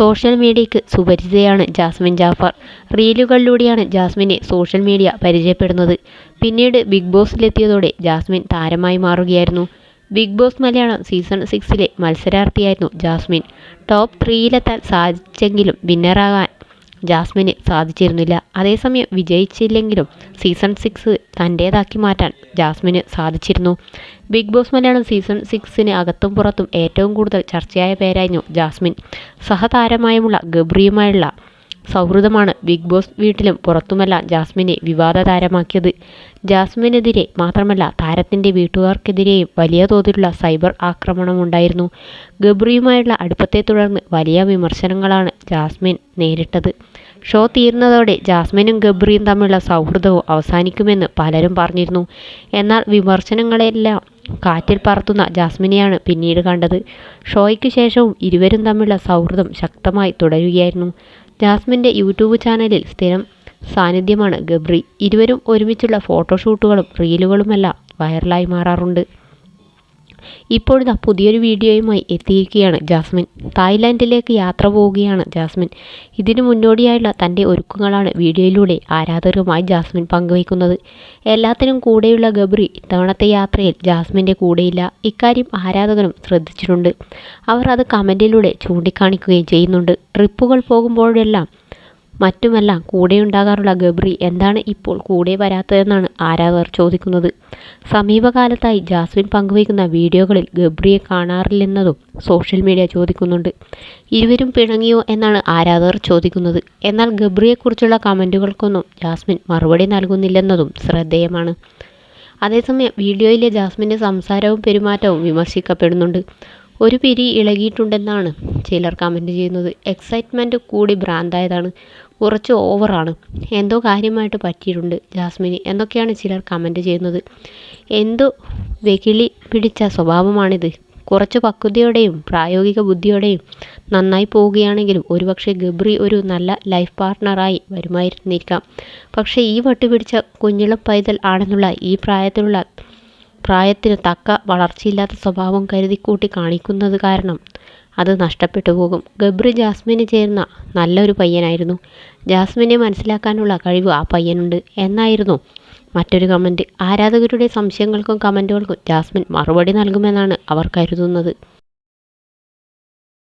Social മീഡിയയ്ക്ക് സുപരിചിതയാണ് ജാസ്മിൻ ജാഫർ. റീലുകളിലൂടെയാണ് ജാസ്മിനെ സോഷ്യൽ മീഡിയ പരിചയപ്പെടുന്നത്. പിന്നീട് ബിഗ് ബോസിലെത്തിയതോടെ ജാസ്മിൻ താരമായി മാറുകയായിരുന്നു. ബിഗ് ബോസ് മലയാളം സീസൺ സിക്സിലെ മത്സരാർത്ഥിയായിരുന്നു ജാസ്മിൻ. ടോപ്പ് ത്രീയിലെത്താൻ സാധിച്ചെങ്കിലും വിന്നറാകാൻ ജാസ്മിന് സാധിച്ചിരുന്നില്ല. അതേസമയം വിജയിച്ചില്ലെങ്കിലും സീസൺ സിക്സ് തന്റേതാക്കി മാറ്റാൻ ജാസ്മിന് സാധിച്ചിരുന്നു. ബിഗ് ബോസ് മലയാളം സീസൺ സിക്സിന് അകത്തും പുറത്തും ഏറ്റവും കൂടുതൽ ചർച്ചയായ പേരായിരുന്നു ജാസ്മിൻ. സഹതാരമായുമുള്ള ഗബ്രിയുമായുള്ള സൗഹൃദമാണ് ബിഗ് ബോസ് വീട്ടിലും പുറത്തുമെല്ലാം ജാസ്മിനെ വിവാദ താരമാക്കിയത് ജാസ്മിനെതിരെ മാത്രമല്ല താരത്തിന്റെ വീട്ടുകാർക്കെതിരെയും വലിയ തോതിലുള്ള സൈബർ ആക്രമണമുണ്ടായിരുന്നു. ഗബ്രിയുമായുള്ള അടുപ്പത്തെ തുടർന്ന് വലിയ വിമർശനങ്ങളാണ് ജാസ്മിൻ നേരിട്ടത്. ഷോ തീർന്നതോടെ ജാസ്മിനും ഗബ്രിയും തമ്മിലുള്ള സൗഹൃദവും അവസാനിക്കുമെന്ന് പലരും പറഞ്ഞിരുന്നു. എന്നാൽ വിമർശനങ്ങളെല്ലാം കാറ്റിൽ പറത്തുന്ന ജാസ്മിനെയാണ് പിന്നീട് കണ്ടത്. ഷോയ്ക്ക് ശേഷവും ഇരുവരും തമ്മിലുള്ള സൗഹൃദം ശക്തമായി തുടരുകയായിരുന്നു. ജാസ്മിന്റെ യൂട്യൂബ് ചാനലിൽ സ്ഥിരം സാന്നിധ്യമാണ് ഗബ്രി. ഇരുവരും ഒരുമിച്ചുള്ള ഫോട്ടോഷൂട്ടുകളും റീലുകളുമെല്ലാം വൈറലായി മാറാറുണ്ട്. ഇപ്പോഴിതാ പുതിയൊരു വീഡിയോയുമായി എത്തിയിരിക്കുകയാണ് ജാസ്മിൻ. തായ്ലാൻഡിലേക്ക് യാത്ര പോവുകയാണ് ജാസ്മിൻ. ഇതിനു മുന്നോടിയായുള്ള തന്റെ ഒരുക്കങ്ങളാണ് വീഡിയോയിലൂടെ ആരാധകരുമായി ജാസ്മിൻ പങ്കുവയ്ക്കുന്നത്. എല്ലാത്തിനും കൂടെയുള്ള ഗബ്രി ഇത്തവണത്തെ യാത്രയിൽ ജാസ്മിന്റെ കൂടെയില്ല. ഇക്കാര്യം ആരാധകരും ശ്രദ്ധിച്ചിട്ടുണ്ട്. അവർ അത് കമന്റിലൂടെ ചൂണ്ടിക്കാണിക്കുകയും ചെയ്യുന്നുണ്ട്. ട്രിപ്പുകൾ പോകുമ്പോഴെല്ലാം മറ്റുമെല്ലാം കൂടെയുണ്ടാകാറുള്ള ഗബ്രി എന്താണ് ഇപ്പോൾ കൂടെ വരാത്തതെന്നാണ് ആരാധകർ ചോദിക്കുന്നത്. സമീപകാലത്തായി ജാസ്മിൻ പങ്കുവയ്ക്കുന്ന വീഡിയോകളിൽ ഗബ്രിയെ കാണാറില്ലെന്നതും സോഷ്യൽ മീഡിയ ചോദിക്കുന്നുണ്ട്. ഇരുവരും പിണങ്ങിയോ എന്നാണ് ആരാധകർ ചോദിക്കുന്നത്. എന്നാൽ ഗബ്രിയെക്കുറിച്ചുള്ള കമന്റുകൾക്കൊന്നും ജാസ്മിൻ മറുപടി നൽകുന്നില്ലെന്നതും ശ്രദ്ധേയമാണ്. അതേസമയം വീഡിയോയിലെ ജാസ്മിന്റെ സംസാരവും പെരുമാറ്റവും വിമർശിക്കപ്പെടുന്നുണ്ട്. ഒരു പിരി ഇളകിയിട്ടുണ്ടെന്നാണ് ചിലർ കമന്റ് ചെയ്യുന്നത്. എക്സൈറ്റ്മെന്റ് കൂടി ഭ്രാന്തായതാണ്. കുറച്ച് ഓവറാണ് എന്തോ കാര്യമായിട്ട് പറ്റിയിട്ടുണ്ട് ജാസ്മിന് എന്നൊക്കെയാണ് ചിലർ കമന്റ് ചെയ്യുന്നത്. എന്തോ വെകിളി പിടിച്ച സ്വഭാവമാണിത്. കുറച്ച് പക്വതയോടെയും പ്രായോഗിക ബുദ്ധിയോടെയും നന്നായി പോവുകയാണെങ്കിലും ഒരുപക്ഷെ ഗബ്രി ഒരു നല്ല ലൈഫ് പാർട്ട്ണറായി വരുമായിരുന്നിരിക്കാം പക്ഷേ ഈ വട്ടുപിടിച്ച കുഞ്ഞിളം പൈതൽ ആണെന്നുള്ള ഈ പ്രായത്തിലുള്ള പ്രായത്തിന് തക്ക വളർച്ചയില്ലാത്ത സ്വഭാവം കരുതിക്കൂട്ടി കാണിക്കുന്നത് കാരണം അത് നഷ്ടപ്പെട്ടു പോകും. ഗബ്രി ജാസ്മിന് ചേർന്ന നല്ലൊരു പയ്യനായിരുന്നു. ജാസ്മിനെ മനസ്സിലാക്കാനുള്ള കഴിവ് ആ പയ്യനുണ്ട് എന്നായിരുന്നു മറ്റൊരു കമന്റ് ആരാധകരുടെ സംശയങ്ങൾക്കും കമന്റുകൾക്കും ജാസ്മിൻ മറുപടി നൽകുമെന്നാണ് അവർ കരുതുന്നത്.